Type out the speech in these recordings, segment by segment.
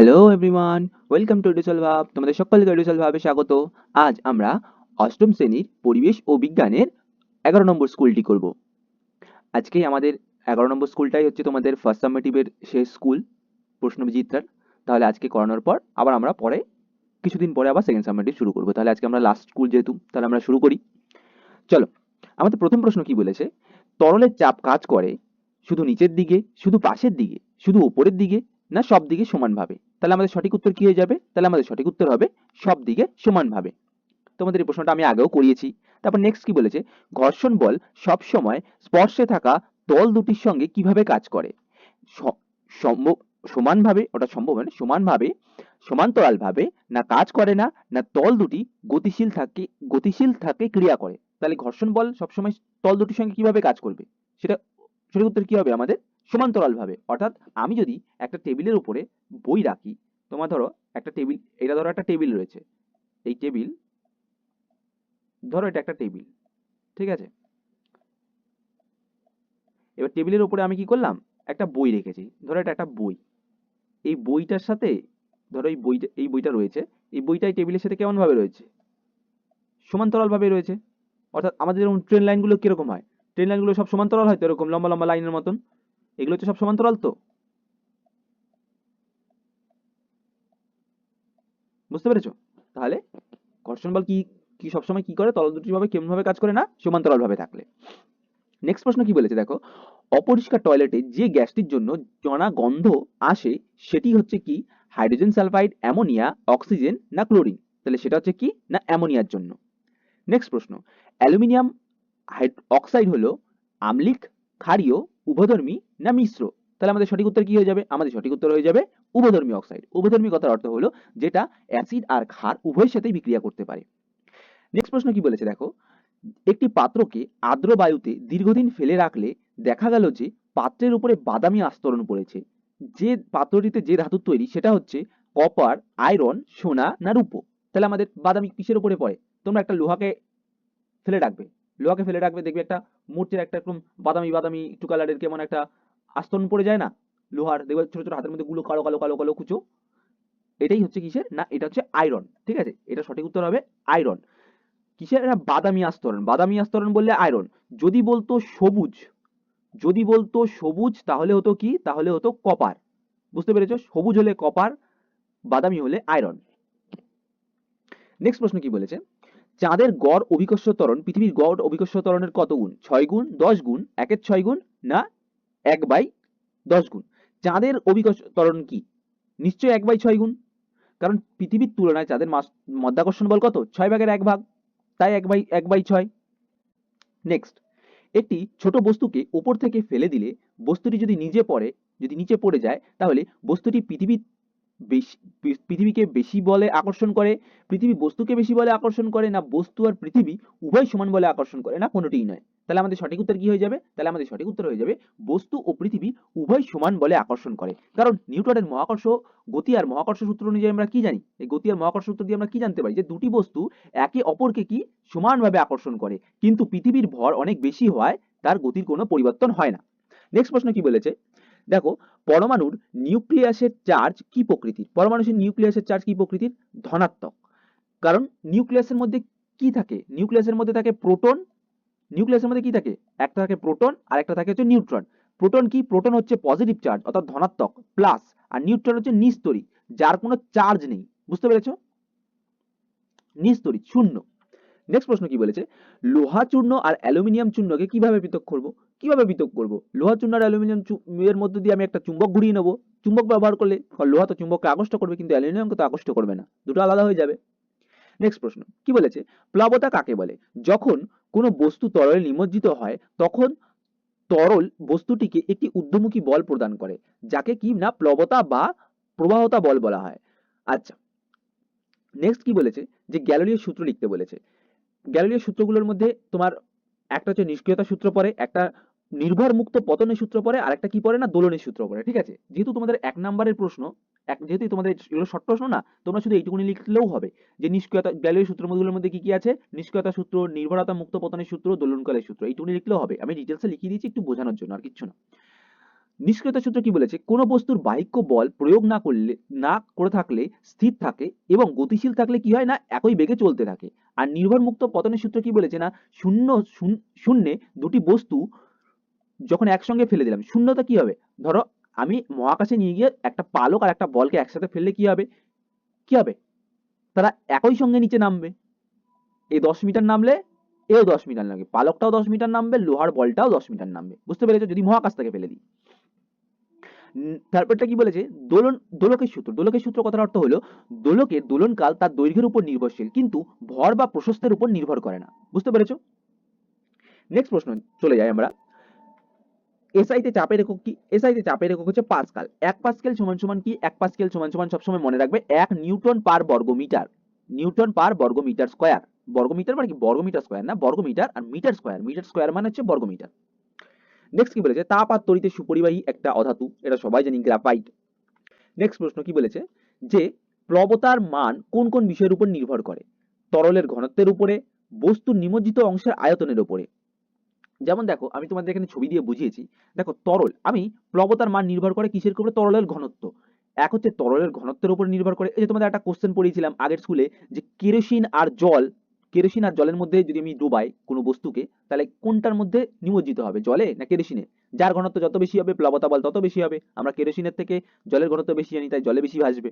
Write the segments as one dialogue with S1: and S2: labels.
S1: Hello everyone welcome to এডুসল ভাব তোমাদের সকলকে এডুসল ভাবে স্বাগত। আজ আমরা অষ্টম শ্রেণির পরিবেশ ও বিজ্ঞানের এগারো নম্বর স্কুলটি করব। আজকে আমাদের এগারো নম্বর স্কুলটাই হচ্ছে তোমাদের ফার্স্ট সামেটিভের শেষ স্কুল, প্রশ্নবিচিত্রার। তাহলে আজকে করানোর পর আবার আমরা পরে, কিছুদিন পরে আবার সেকেন্ড সামেটিভ শুরু করব। তাহলে আজকে আমরা লাস্ট স্কুল যেহেতু, তাহলে আমরা শুরু করি। চলো, আমাদের প্রথম প্রশ্ন কি বলেছে? তরলের চাপ কাজ করে শুধু নিচের দিকে, শুধু পাশের দিকে, শুধু উপরের দিকে না সব দিকে সমানভাবে? তাহলে আমাদের সঠিক উত্তর কি হয়ে যাবে? তাহলে আমাদের সঠিক উত্তর হবে সব দিকে সমানভাবে। তোমাদের এই প্রশ্নটা আমি আগেও করিয়েছি। তারপর নেক্সট কি বলেছে? ঘর্ষণ বল সব সময় স্পর্শে থাকা তল দুটির সঙ্গে কীভাবে কাজ করে? সম্ভব সমানভাবে, ওটা সম্ভব হয় না সমানভাবে, সমান্তরালভাবে না কাজ করে না না তল দুটি গতিশীল থাকে গতিশীল থাকে ক্রিয়া করে। তাহলে ঘর্ষণ বল সবসময় তল দুটির সঙ্গে কীভাবে কাজ করবে? সেটা, সঠিক উত্তর কি হবে আমাদের? সমান্তরালভাবে। অর্থাৎ আমি যদি একটা টেবিলের উপরে বই রাখি, তোমার ধরো একটা টেবিল, এটা ধরো একটা টেবিল রয়েছে। এই টেবিল, ধরো এটা একটা টেবিল, ঠিক আছে? এবার টেবিলের উপরে আমি কি করলাম? একটা বই রেখেছি। ধরো এটা একটা বই। এই বইটার সাথে, ধরো এই বইটা এই বইটা রয়েছে। এই বইটা এই টেবিলের সাথে কেমন ভাবে রয়েছে? সমান্তরাল ভাবে রয়েছে। অর্থাৎ আমাদের যেরকম ট্রেন লাইনগুলো কীরকম হয়? ট্রেন লাইনগুলো সব সমান্তরাল হয় তো এরকম লম্বা লম্বা লাইনের মতন? এগুলো হচ্ছে সব সমান্তরাল তো। বুঝতে পেরেছ? তাহলে ঘর্ষণ বল কি কি সবসময় কি করে? তল দুটি ভাবে কেমন ভাবে কাজ করে না? সমান্তরাল ভাবে থাকলে। নেক্সট প্রশ্ন কি বলেছে? দেখো, অপরিষ্কার টয়লেটে যে গ্যাসটির জন্য জনা গন্ধ আসে, সেটি হচ্ছে কি? হাইড্রোজেন সালফাইড অ্যামোনিয়া অক্সিজেন না ক্লোরিন তাহলে সেটা হচ্ছে কি? না অ্যামোনিয়ার জন্য? নেক্সট প্রশ্ন, অ্যালুমিনিয়াম অক্সাইড হলো আম্লিক, ক্ষারীয় উভধর্মী না মিশ্র? তাহলে আমাদের সঠিক উত্তর কি হয়ে যাবে? আমাদের সঠিক উত্তর হয়ে যাবে উভধর্মী অক্সাইড উভধর্মী কথার অর্থ হলো যেটা অ্যাসিড আর ক্ষার উভয়ের সাথেই বিক্রিয়া করতে পারে। নেক্সট প্রশ্ন কি বলেছে? দেখো, একটি পাত্রকে আর্দ্র বায়ুতে দীর্ঘদিন ফেলে রাখলে দেখা গেল যে পাত্রের উপরে বাদামি আস্তরণ পড়েছে। যে পাত্রটিতে যে ধাতুর তৈরি সেটা হচ্ছে কপার আয়রন সোনা না রূপো। তাহলে আমাদের বাদামি কিসের উপরে পড়ে? তোমরা একটা লোহাকে ফেলে রাখবে। লোহাকে ফেলে রাখবে, দেখবে একটা মূর্তির একটা একদম বাদামি বাদামি একটু কালারের কেমন একটা আস্তরণ পড়ে যায় না? লোহার, দেখবে ছোট ছোট হাতের মধ্যে গুলো কালো কালো কালো কালো কুচো। এটাই হচ্ছে কিসের? না, এটা হচ্ছে আয়রন ঠিক আছে? এটা সঠিক উত্তর হবে আয়রন কিসের? এটা বাদামি আস্তরণ। বাদামি আস্তরণ বললে আয়রন যদি বলতো সবুজ, যদি বলতো সবুজ, তাহলে হতো কি? তাহলে হতো কপার বুঝতে পেরেছ? সবুজ হলে কপার বাদামি হলে আয়রন নেক্সট প্রশ্ন কি বলেছে? চাঁদের গড় অভিকর্ষ ত্বরণ, পৃথিবীর গড় অভিকর্ষ ত্বরণের কত গুণ? ছয় গুণ, দশ গুণ, একের ছয় গুণ না এক বাই দশ গুণ? চাঁদের অভিকর্ষ ত্বরণ কি? নিশ্চয়ই এক বাই ছয় গুণ। কারণ পৃথিবীর তুলনায় চাঁদের মাস- মাধ্যাকর্ষণ বল কত? ছয় ভাগের এক ভাগ। তাই এক বাই এক বাই ছয়। নেক্সট একটি ছোট বস্তুকে ওপর থেকে ফেলে দিলে বস্তুটি যদি নিচে পড়ে যদি নিচে পড়ে যায়, তাহলে বস্তুটি পৃথিবী বেশি পৃথিবীকে বেশি বলে আকর্ষণ করে, পৃথিবী বস্তুকে বেশি বলে আকর্ষণ করে না বস্তু আর পৃথিবী উভয় সমান বলে আকর্ষণ করে না কোনোটিই নয়। তাহলে আমাদের সঠিক উত্তর কি হয়ে যাবে? তাহলে আমাদের সঠিক উত্তর হয়ে যাবে বস্তু ও পৃথিবী উভয় সমান বলে আকর্ষণ করে। কারণ নিউটনের মহাকর্ষ, গতি আর মহাকর্ষ সূত্র অনুযায়ী আমরা কি জানি? এই গতি আর মহাকর্ষ সূত্র দিয়ে আমরা কি জানতে পারি? যে দুটি বস্তু একে অপরকে কি সমানভাবে আকর্ষণ করে। কিন্তু পৃথিবীর ভর অনেক বেশি হওয়ায় তার গতির কোনো পরিবর্তন হয় না। নেক্সট প্রশ্ন কি বলেছে? দেখো, পরমাণুর নিউক্লিয়াসের চার্জ কি প্রকৃতির? পরমাণুর নিউক্লিয়াসের চার্জ কি প্রকৃতির? ধনাত্মক। কারণ নিউক্লিয়াসের মধ্যে কি থাকে? নিউক্লিয়াসের মধ্যে থাকে প্রোটন। নিউক্লিয়াসের মধ্যে কি থাকে? একটা থাকে প্রোটন, আর একটা থাকে হচ্ছে নিউট্রন। প্রোটন কি? প্রোটন হচ্ছে পজিটিভ চার্জ অর্থাৎ ধনাত্মক প্লাস আর নিউট্রন হচ্ছে নিস্তরী, যার কোনো চার্জ নেই। বুঝতে পেরেছ? নিস্তরী, শূন্য। নেক্সট প্রশ্ন কি বলেছে? লোহা চূর্ণ আর অ্যালুমিনিয়াম চূর্ণকে কীভাবে পৃথক করব? কীভাবে পৃথক করব? লোহা চূর্ণ আর অ্যালুমিনিয়াম এর মধ্যে দিয়ে আমি একটা চুম্বক ঘুরিয়ে নেব। চুম্বক ব্যবহার করলে লোহা তো চুম্বককে আকর্ষিত করবে, কিন্তু অ্যালুমিনিয়ামকে তো আকর্ষিত করবে না। দুটো আলাদা হয়ে যাবে। নেক্সট প্রশ্ন, কি বলেছে? প্লাবতা কাকে বলে? যখন কোনো বস্তু তরলে নিমজ্জিত হয়, তখন তরল বস্তুটিকে একটি ঊর্ধ্বমুখী বল প্রদান করে, যাকে কি না প্লবতা বা প্রবাহতা বল বলা হয়। আচ্ছা নেক্সট কি বলেছে? যে গ্যালোলিও সূত্র লিখতে বলেছে। গ্যালোলিও সূত্রগুলোর মধ্যে তোমার একটা হচ্ছে নিষ্ক্রিয়তা সূত্র পড়ে, একটা নির্ভর মুক্ত পতনের সূত্র পড়ে, আর একটা কি পড়ে না? দোলনের সূত্র পড়ে, ঠিক আছে? যেহেতু তোমাদের এক নাম্বারের প্রশ্ন, এক যেহেতু তোমাদের এগুলো শর্ট প্রশ্ন না, তোমরা শুধু এইটুকুনি লিখলেও হবে যে নিষ্ক্রিয়তা গ্যালোলিও সূত্রগুলোর মধ্যে কি কি আছে? নিষ্ক্রিয়তা সূত্র, নির্ভরতা মুক্ত পতনের সূত্র, দোলনকালের সূত্র, এইটুকুনি লিখলেও হবে। আমি ডিটেলসে লিখিয়ে দিয়েছি, একটু বোঝানোর জন্য, আর কিচ্ছু না। নিষ্ক্রিয়তা সূত্র কি বলেছে? কোনো বস্তুর বাহিক্য বল প্রয়োগ না করলে, না করে থাকলে স্থির থাকে এবং গতিশীল থাকলে কি হয় না? একই বেগে চলতে থাকে। আর নির্ভর মুক্ত পতনের সূত্র কি বলেছে না? শূন্য, শূন- শূন্যে দুটি বস্তু যখন একসঙ্গে ফেলে দিলাম, শূন্যতা কি হবে? ধরো আমি মহাকাশে নিয়ে গিয়ে একটা পালক আর একটা বলকে একসাথে ফেললে কি হবে? কি হবে? তারা একই সঙ্গে নিচে নামবে। এই দশ মিটার নামলে, এও দশ মিটার নামবে। পালকটাও দশ মিটার নামবে, লোহার বলটাও দশ মিটার নামবে। বুঝতে পেরেছ? যদি মহাকাশ থেকে ফেলে দিই। তারপরটা কি বলেছে? দোলন, দোলকের সূত্র দোলকের সূত্র কথার অর্থ হলো দোলকের দোলনকাল তার দৈর্ঘ্যের উপর নির্ভরশীল, কিন্তু ভর বা প্রশস্তের উপর নির্ভর করে না। বুঝতে পেরেছ? নেক্সট প্রশ্ন চলে যাই আমরা। এসআইতে চাপের একক কি? এসআইতে চাপের একক হচ্ছে পাসকাল এক পাসকেল সমান সমান কি? এক পাসকেল সমান সমান সবসময় মনে রাখবে, এক নিউটন পার বর্গমিটার। নিউটন পার বর্গ বর্গমিটার স্কয়ার। বর্গমিটার মানে কি? বর্গমিটার স্কয়ার না? বর্গমিটার আর মিটার স্কয়ার। মিটার স্কয়ার মানে হচ্ছে বর্গমিটার। নেক্সট কি বলেছে? তাপ আর তড়িতে সুপরিবাহী একটা অধাতু। এটা সবাই জানি গ্রাফাইট নেক্সট প্রশ্ন কি বলেছে? যে প্লবতার মান কোন কোন বিষয়ের উপর নির্ভর করে? তরলের ঘনত্বের উপরে, বস্তুর নিমজ্জিত অংশের আয়তনের উপরে। যেমন দেখো, আমি তোমাদের এখানে ছবি দিয়ে বুঝিয়েছি। দেখো, তরল, আমি প্লবতার মান নির্ভর করে কিসের উপরে? তরলের ঘনত্ব। এক হচ্ছে তরলের ঘনত্বের উপর নির্ভর করে। এই যে তোমাদের একটা কোশ্চেন পড়িয়েছিলাম আগের স্কুলে যে কেরোসিন আর জল কেরোসিন আর জলের মধ্যে যদি আমি ডুবাই কোনো বস্তুকে, তাহলে কোনটার মধ্যে নিমজ্জিত হবে, জলে না কেরোসিনে? যার ঘনত্ব যত বেশি হবে প্লবতা বল তত বেশি হবে। আমরা কেরোসিনের থেকে জলের ঘনত্ব বেশি জানি, তাই জলে বেশি ভাসবে।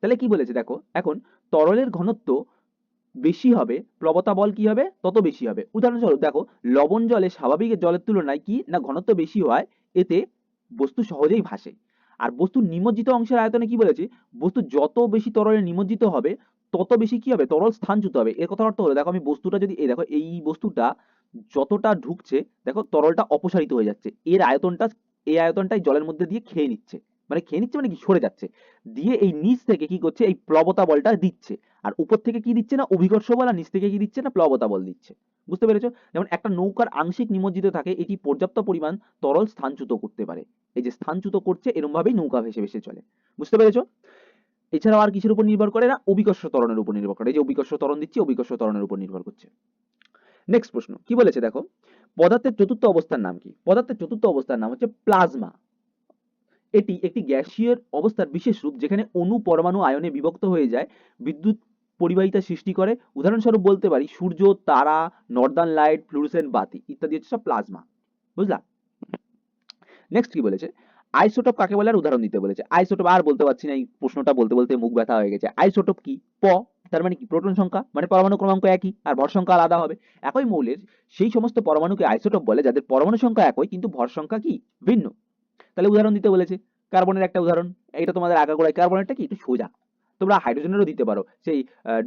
S1: তাহলে কি বলেছে দেখো, এখন তরলের ঘনত্ব বেশি হবে প্লবতা বল কি হবে? তত বেশি হবে। উদাহরণস্বরূপ দেখো, লবণ জলে স্বাভাবিক জলের তুলনায় কি না ঘনত্ব বেশি হয়, এতে বস্তু সহজেই ভাসে। আর বস্তু নিমজ্জিত অংশের আয়তনে কি বলেছে? বস্তু যত বেশি তরলে নিমজ্জিত হবে তত বেশি কি হবে? তরল স্থানচ্যুত হবে। এর কথা অর্থ হলো, দেখো আমি বস্তুটা যদি, এই দেখো, এই বস্তুটা যতটা ঢুকছে, দেখো, তরলটা অপসারিত হয়ে যাচ্ছে। এর আয়তনটা, এই আয়তনটাই জলের মধ্যে দিয়ে খেয়ে নিচ্ছে। মানে খেয়ে নিচ্ছে মানে কি? সরে যাচ্ছে। দিয়ে এই নিচ থেকে কি করছে? এই প্লবতা বলটা দিচ্ছে। আর উপর থেকে কি দিচ্ছে না? অভিকর্ষ বল, আর নিচ থেকে কি দিচ্ছে না? প্লবতা বল দিচ্ছে। বুঝতে পেরেছ? যেমন একটা নৌকার আংশিক নিমজ্জিত থাকে, এটি পর্যাপ্ত পরিমাণ তরল স্থানচ্যুত করতে পারে। এই যে স্থানচ্যুত করছে এরকম ভাবেই নৌকা ভেসে ভেসে চলে। বুঝতে পেরেছ? এছাড়াও আর কিসের উপর নির্ভর করে না? অভিকর্ষ ত্বরণের উপর নির্ভর করে। এই যে অভিকর্ষ ত্বরণ দিচ্ছে অভিকর্ষ ত্বরণের উপর নির্ভর করছে। নেক্সট প্রশ্ন, কি বলেছে দেখো? পদার্থের চতুর্থ অবস্থার নাম কি? পদার্থের চতুর্থ অবস্থার নাম হচ্ছে প্লাজমা। এটি একটি গ্যাসীয় অবস্থার বিশেষ রূপ যেখানে অণু পরমাণু আয়নে বিভক্ত হয়ে যায়, বিদ্যুৎ পরিবাহিতা সৃষ্টি করে। উদাহরণস্বরূপ বলতে পারি, সূর্য, তারা নর্দার্ন লাইট ফ্লুরোসেন্ট বাতি, ইত্যাদি হচ্ছে সব প্লাজমা। বুঝলা? নেক্সট কি বলেছে? আইসোটোপ কাকে বলে? আর উদাহরণ দিতে বলেছে। আইসোটোপ আর বলতে পারছি না, এই প্রশ্নটা বলতে বলতে মুখ ব্যথা হয়ে গেছে। আইসোটোপ কি? প, তার মানে কি? প্রোটন সংখ্যা মানে পরমাণু ক্রমাঙ্ক একই, আর ভর সংখ্যা আলাদা হবে। একই মৌলের সেই সমস্ত পরমাণুকে আইসোটোপ বলে, যাদের পরমাণু সংখ্যা একই, কিন্তু ভর সংখ্যা কি? ভিন্ন। তাহলে উদাহরণ দিতে বলেছে। কার্বনের একটা উদাহরণ এটা তোমাদের আগাগোড়ায়। কার্বনেরটা কি? একটু সোজা। তোমরা হাইড্রোজেনেরও দিতে পারো। সেই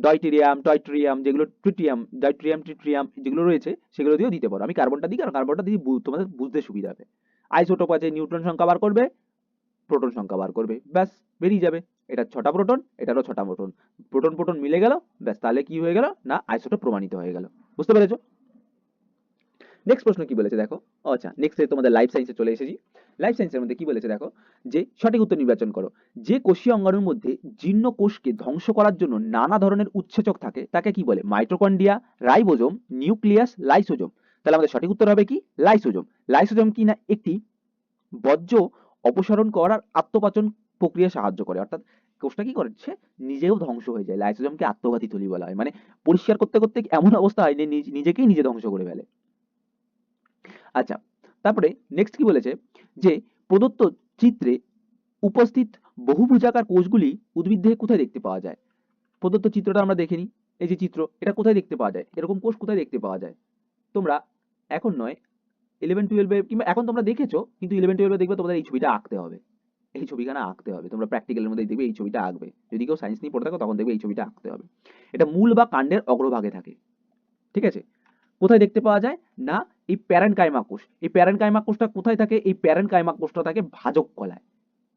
S1: ডয়টেরিয়াম টয়ট্রিয়াম যেগুলো ট্রিটিয়াম ডয়ট্রিয়াম ট্রিট্রিয়াম যেগুলো রয়েছে, সেগুলো দিয়েও দিতে পারো। আমি কার্বনটা দিই, কারণ কার্বনটা দিয়ে তোমাদের বুঝতে সুবিধা হবে। আইসোটোপ আছে নিউট্রন সংখ্যা বার করবে, প্রোটন সংখ্যা বার করবে, ব্যাস, বেরিয়ে যাবে। এটা ছটা প্রোটন, এটারও ছটা প্রোটন। প্রোটন প্রোটন মিলে গেল, ব্যাস, তাহলে কি হয়ে গেল? না, আইসোটোপ প্রমাণিত হয়ে গেল। বুঝতে পেরেছ? নেক্সট প্রশ্ন কি বলেছে দেখো? আচ্ছা নেক্সট তোমাদের লাইফ সায়েন্সে চলে এসেছি। লাইফ সায়েন্সের মধ্যে কি বলেছে দেখো? যে সঠিক উত্তর নির্বাচন করো। যে কোষীয় অঙ্গাণুর মধ্যে জীর্ণ কোষকে ধ্বংস করার জন্য নানা ধরনের উৎসেচক থাকে, তাকে কি বলে? মাইটোকন্ড্রিয়া রাইবোজোম নিউক্লিয়াস লাইসোজোম তাহলে আমাদের সঠিক উত্তর হবে কি? লাইসোজোম। লাইসোজোম কি না? একটি বর্জ্য অপসারণ করার আত্মপাচন প্রক্রিয়া সাহায্য করে। অর্থাৎ কোষটা কি করছে নিজেও ধ্বংস হয়ে যায়। লাইসোজোমকে আত্মঘাতী থলি বলা হয়। মানে পরিষ্কার করতে করতে এমন অবস্থা হয় যে নিজেকেই নিজে ধ্বংস করে ফেলে। আচ্ছা তারপরে নেক্সট কি বলেছে? যে প্রদত্ত চিত্রে উপস্থিত বহুভুজাকার কোষগুলি উদ্ভিদ কোথায় দেখতে পাওয়া যায়? প্রদত্ত চিত্রটা আমরা দেখে নিই। এই যে চিত্র, এটা কোথায় দেখতে পাওয়া যায়? এরকম কোষ কোথায় দেখতে পাওয়া যায়? তোমরা এখন নয় ইলেভেন টুয়েলভে কিংবা এখন তোমরা দেখেছ, কিন্তু ইলেভেন টুয়েলভে দেখবে তোমাদের এই ছবিটা আঁকতে হবে। এই ছবিখানা আঁকতে হবে। তোমরা প্র্যাকটিক্যালের মধ্যে দেখবে এই ছবিটা আঁকবে। যদি কেউ সায়েন্স নিয়ে পড়ে থাকো, তখন দেখবে এই ছবিটা আঁকতে হবে। এটা মূল বা কাণ্ডের অগ্রভাগে থাকে। ঠিক আছে? কোথায় দেখতে পাওয়া যায়? না, এই প্যারেন্ট কাইমা কোষ। এই প্যারেন্ট কাইমা কোষটা কোথায় থাকে? এই প্যারেন্ট কাইমা কোষটা থাকে ভাজক কলায়।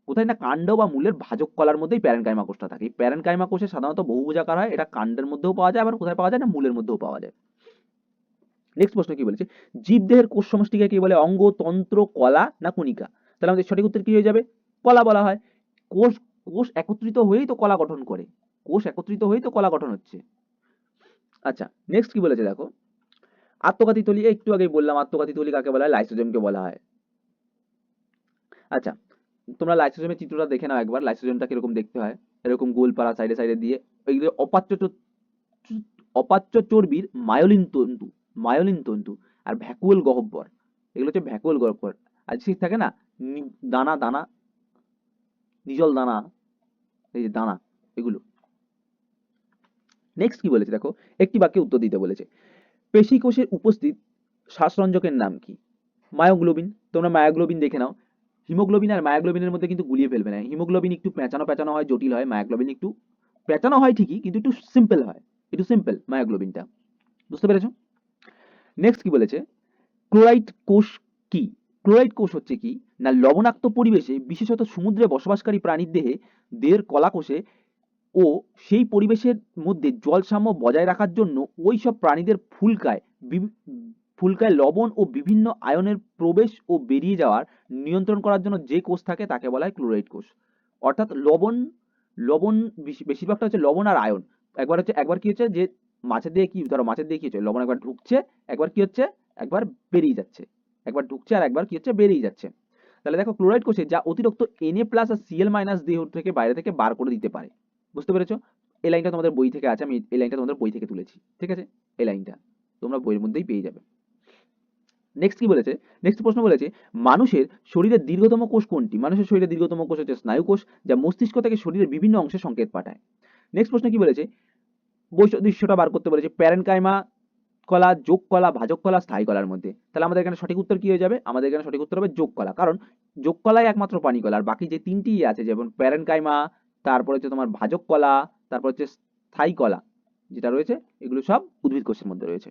S1: কোথায় না কাণ্ড বা মূলের ভাজক কলার মধ্যেই প্যারেন্ট কাইমা কোষটা থাকে। এই প্যারেন্ট কাইমা কোষে সাধারণত বহুভুজাকার হয়, এটা কাণ্ডের মধ্যেও পাওয়া যায়, আবার কোথায় পাওয়া যায় না, মূলের মধ্যেও পাওয়া যায়। নেক্সট প্রশ্ন কি বলেছে? জীবদেহের কোষ সমষ্টিকে কি বলে? অঙ্গ, তন্ত্র, কলা না কণিকা? তাহলে আমাদের সঠিক উত্তর কি হয়ে যাবে? কলা বলা হয়। কোষ কোষ একত্রিত হয়েই তো কলা গঠন করে। কোষ একত্রিত হয়েই তো কলা গঠন হচ্ছে। আচ্ছা নেক্সট কি বলেছে দেখো? আত্মঘাতী তলি একটু আগেই বললাম আত্মঘাতী তলি কাকে বলা হয়? লাইসোজোমকে বলা হয়। আচ্ছা তোমরা লাইসোজোমের চিত্রটা দেখে নাও একবার। লাইসোজোমটা কীরকম দেখতে হয়। এরকম গোল পাড়া সাইডে সাইডে দিয়ে। এইগুলো অপাচ্য অপাচ্য চর্বির মায়োলিন তন্তু। মায়োলিন তন্তু আর ভ্যাকুয়াল গহ্বর। এগুলো হচ্ছে ভ্যাকুয়াল গহ্বর। আর ঠিক থাকে না দানা দানা, নিজল দানা, এই যে দানা, এগুলো। নেক্সট কি বলেছে দেখো? একটি বাক্যে উত্তর দিতে বলেছে। পেশি কোষের উপস্থিত শ্বাসরঞ্জকের নাম কি? মায়োগ্লোবিন। তোমরা মায়োগ্লোবিন দেখে নাও। হিমোগ্লোবিন আর মায়োগ্লোবিনের মধ্যে কিন্তু গুলিয়ে ফেলবে না। হিমোগ্লোবিন একটু পেঁচানো পেঁচানো হয়, জটিল হয়। মায়োগ্লোবিন একটু পেঁচানো হয় ঠিকই, কিন্তু একটু সিম্পল হয়। একটু সিম্পল মায়োগ্লোবিনটা। বুঝতে পেরেছ? নেক্সট কি বলেছে? ক্লোরাইড কোষ কি? ক্লোরাইড কোষ হচ্ছে কি? না, লবণাক্ত পরিবেশে বিশেষত সমুদ্রে বসবাসকারী প্রাণীর দেহে দেহের কলাকোষে ও সেই পরিবেশের মধ্যে জলসাম্য বজায় রাখার জন্য ওই সব প্রাণীদের ফুলকায় ফুলকায় লবণ ও বিভিন্ন আয়নের প্রবেশ ও বেরিয়ে যাওয়ার নিয়ন্ত্রণ করার জন্য যে কোষ থাকে তাকে বলা হয় ক্লোরাইড কোষ। অর্থাৎ লবণ লবণ বেশিরভাগটা হচ্ছে লবণ আর আয়ন। একবার হচ্ছে, একবার কি হচ্ছে যে মাছের দিয়ে কি, ধরো মাছের দিয়ে কি হচ্ছে? লবণ একবার ঢুকছে, একবার কি হচ্ছে? একবার বেরিয়ে যাচ্ছে। একবার ঢুকছে আর একবার কি হচ্ছে? বেরিয়ে যাচ্ছে। তাহলে দেখো ক্লোরাইড কোষে যা অতিরিক্ত এনএ প্লাস আর সিএল মাইনাস দেহ থেকে বাইরে থেকে বার করে দিতে পারে। বুঝতে পেরেছ? এই লাইনটা তোমাদের বই থেকে আছে, আমি এই লাইনটা তোমাদের বই থেকে তুলেছি। ঠিক আছে? এই লাইনটা তোমরা বইয়ের মধ্যেই পেয়ে যাবে। নেক্সট কি বলেছে? নেক্সট প্রশ্ন বলেছে, মানুষের শরীরের দীর্ঘতম কোষ কোনটি? মানুষের শরীরের দীর্ঘতম কোষ হচ্ছে স্নায়ু কোষ যা মস্তিষ্ক থেকে শরীরের বিভিন্ন অংশে সংকেত পাঠায়। নেক্সট প্রশ্ন কি বলেছে? বৈশদৃশ্যটা বার করতে বলেছে। প্যারেনকাইমা কলা, যোগ কলা, ভাজক কলা, স্থায়ী কলার মধ্যে। তাহলে আমাদের এখানে সঠিক উত্তর কি হয়ে যাবে? আমাদের এখানে সঠিক উত্তর হবে যোগ কলা। কারণ যোগ কলাই একমাত্র পানি কলা। আর বাকি যে তিনটি আছে, যেমন প্যারেনকাইমা তারপর হচ্ছে তোমার ভাজক কলা, তারপর হচ্ছে স্থায়ী কলা যেটা রয়েছে, এগুলো সব উদ্ভিদ কোষের মধ্যে রয়েছে।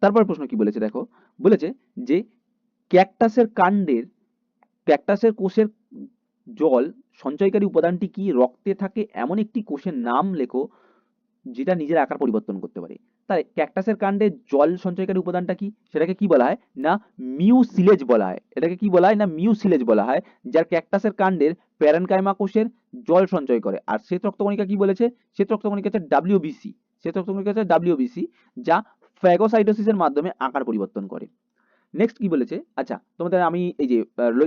S1: তারপর প্রশ্ন কি বলেছে? দেখো, বলেছে যে ক্যাকটাসের কাণ্ডের, ক্যাকটাসের কোষের জল সঞ্চয়কারী উপাদানটি কি রক্তে থাকে? এমন একটি কোষের নাম লেখো, যেটা নিজের আকার পরিবর্তন করতে পারে। তাই ক্যাকটাসের কাণ্ডে জল সঞ্চয়কারী উপাদানটা কি? সেটাকে কি বলা হয়? না, মিউসিলেজ বলা হয়। এটাকে কি বলা হয়? না, মিউসিলেজ বলা হয়, যার ক্যাকটাসের কাণ্ডের প্যারেনকাইমা কোষের জল সঞ্চয় করে। আর শ্বেত রক্তকণিকা কি বলেছে? শ্বেত রক্তকণিকা হচ্ছে ডাব্লিউবিসি শ্বেত রক্তকণিকা হচ্ছে ডাব্লিউবিসি যা ফ্যাগোসাইটোসিসের মাধ্যমে আকার পরিবর্তন করে। নেক্সট কি বলেছে? আচ্ছা তোমাদের আমি এই যে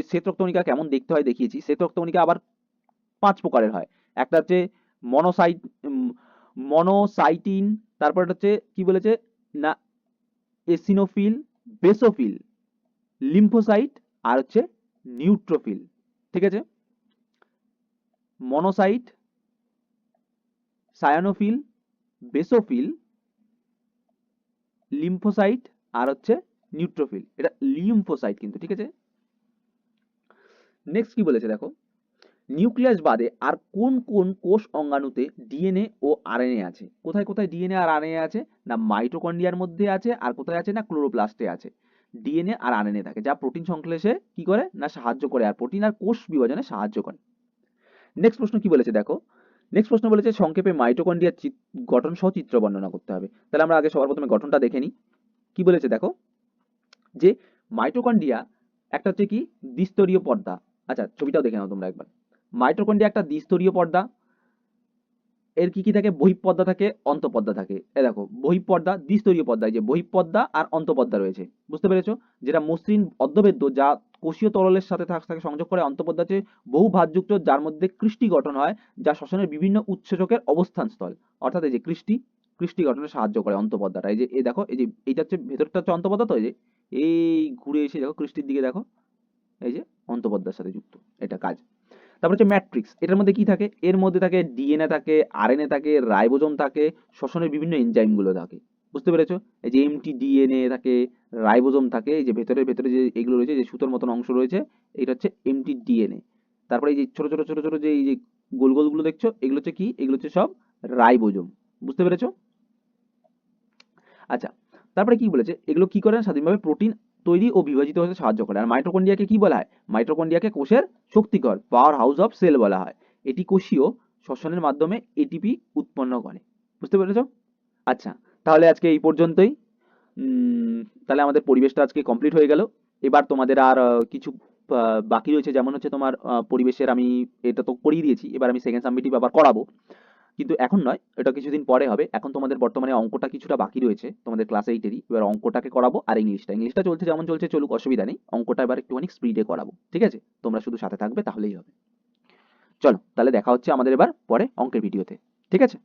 S1: শ্বেত রক্তকণিকা কেমন দেখতে হয় দেখিয়েছি। শ্বেত রক্তকণিকা আবার পাঁচ প্রকারের হয়। একটা হচ্ছে মনোসাইট মনোসাইটিন, তারপর হচ্ছে কি বলেছে? না, এসিনোফিল, বেসোফিল, লিম্ফোসাইট আর হচ্ছে নিউট্রোফিল। ঠিক আছে? মনোসাইট, সায়ানোফিল, বেসোফিল, লিম্ফোসাইট আর হচ্ছে নিউট্রোফিল। এটা লিম্ফোসাইট কিন্তু, ঠিক আছে? নেক্সট কি বলেছে দেখো? নিউক্লিয়াস বাদে আর কোন কোন কোষ অঙ্গাণুতে ডিএনএ ও আরএনএ আছে? কোথায় কোথায় ডিএনএ আর আরএনএ আছে? না মাইটোকন্ড্রিয়ার মধ্যে আছে আর কোথায় আছে? না ক্লোরোপ্লাস্টে আছে। ডিএনএ আর আরএনএ থাকে, যা প্রোটিন সংশ্লেষে কি করে? না সাহায্য করে, আর প্রোটিন আর কোষ বিভাজনে সাহায্য করে। নেক্সট প্রশ্ন কি বলেছে দেখো? নেক্সট প্রশ্ন বলেছে সংক্ষেপে মাইটোকন্ড্রিয়ার চিত- গঠন সহ চিত্র বর্ণনা করতে হবে। তাহলে আমরা আগে সবার প্রথমে গঠনটা দেখে নিই। কি বলেছে দেখো? যে মাইটোকন্ড্রিয়া একটা হচ্ছে কি দ্বিস্তরীয় পর্দা। আচ্ছা ছবিটাও দেখে নাও তোমরা একবার। মাইটোকন্ড্রিয়া একটা দ্বিস্তরীয় পর্দা। এর কি কি থাকে? বহিঃপর্দা থাকে, অন্তঃপর্দা থাকে। এ দেখো, বহিঃপর্দা, দ্বিস্তরীয় পর্দা, এই যে বহিঃপর্দা আর অন্তঃপর্দা রয়েছে। বুঝতে পেরেছ? যেটা মসৃণ অর্ধবেদ্য যা কোষীয় তরলের সাথে থাক- সংযোগ করে, অন্তঃপর্দা হচ্ছে বহু ভাতযুক্ত যার মধ্যে কৃষ্টি গঠন হয়, যা শ্বসনের বিভিন্ন উৎসেচকের অবস্থান স্থল অর্থাৎ এই যে কৃষ্টি কৃষ্টি গঠনে সাহায্য করে অন্তঃপর্দাটা। এই যে, এই দেখো, এই যে, এইটা হচ্ছে, ভেতরটা হচ্ছে অন্তঃপর্দা তো, এই যে, এই ঘুরে এসে দেখো কৃষ্টির দিকে দেখো, এই যে অন্তঃপর্দার সাথে যুক্ত, এটা কাজ। তারপর হচ্ছে ম্যাট্রিক্স এটার মধ্যে কি থাকে? এর মধ্যে থাকে ডিএনএ থাকে আরএনএ থাকে রাইবোজোম থাকে, শ্বসনের বিভিন্ন এনজাইমগুলো থাকে। বুঝতে পেরেছ? এই যে এমটি ডিএনএ থাকে রাইবোজোম থাকে, এই যে ভেতরের ভেতরে যে এগুলো রয়েছে, যে সুতোর মতন অংশ রয়েছে, এটা হচ্ছে এমটি ডিএনএ তারপরে এই যে ছোট ছোট ছোট ছোট যে এই যে গোল গোলগুলো দেখছ, এগুলো হচ্ছে কি? এগুলো হচ্ছে সব রাইবোজোম বুঝতে পেরেছ? আচ্ছা তারপরে কি বলেছে? এগুলো কি করে? স্বাধীনভাবে প্রোটিন তৈরি ও বিভাজিত হতে সাহায্য করে। আর মাইটোকন্ড্রিয়াকে কি বলা হয়? মাইটোকন্ড্রিয়াকে কোষের শক্তিকর পাওয়ার হাউস অফ সেল বলা হয়। এটি কোষীয় শ্বসনের মাধ্যমে এটিপি উৎপন্ন করে। বুঝতে পেরেছ? আচ্ছা তাহলে আজকে এই পর্যন্তই। তাহলে আমাদের পরিবেশটা আজকে কমপ্লিট হয়ে গেল। এবার তোমাদের আর কিছু বাকি রয়েছে, যেমন হচ্ছে তোমার পরিবেশের আমি এটা তো করিয়ে দিয়েছি। এবার আমি সেকেন্ড সাবমিটিভ আবার করাবো। কিন্তু এখন নয়, এটা কিছুদিন পরে হবে। এখন তোমাদের বর্তমানে অঙ্কটা কিছুটা বাকি রয়েছে, তোমাদের ক্লাস এইটেরই এবার অঙ্কটাকে করাবো আর ইংলিশটা ইংলিশটা চলছে যেমন চলছে, চলুক, অসুবিধা নেই। অঙ্কটা এবার একটুখানি স্পিডে করাবো, ঠিক আছে? তোমরা শুধু সাথে থাকবে, তাহলেই হবে। চলো, তাহলে দেখা হচ্ছে আমাদের এবার পরে অঙ্কের ভিডিওতে ঠিক আছে?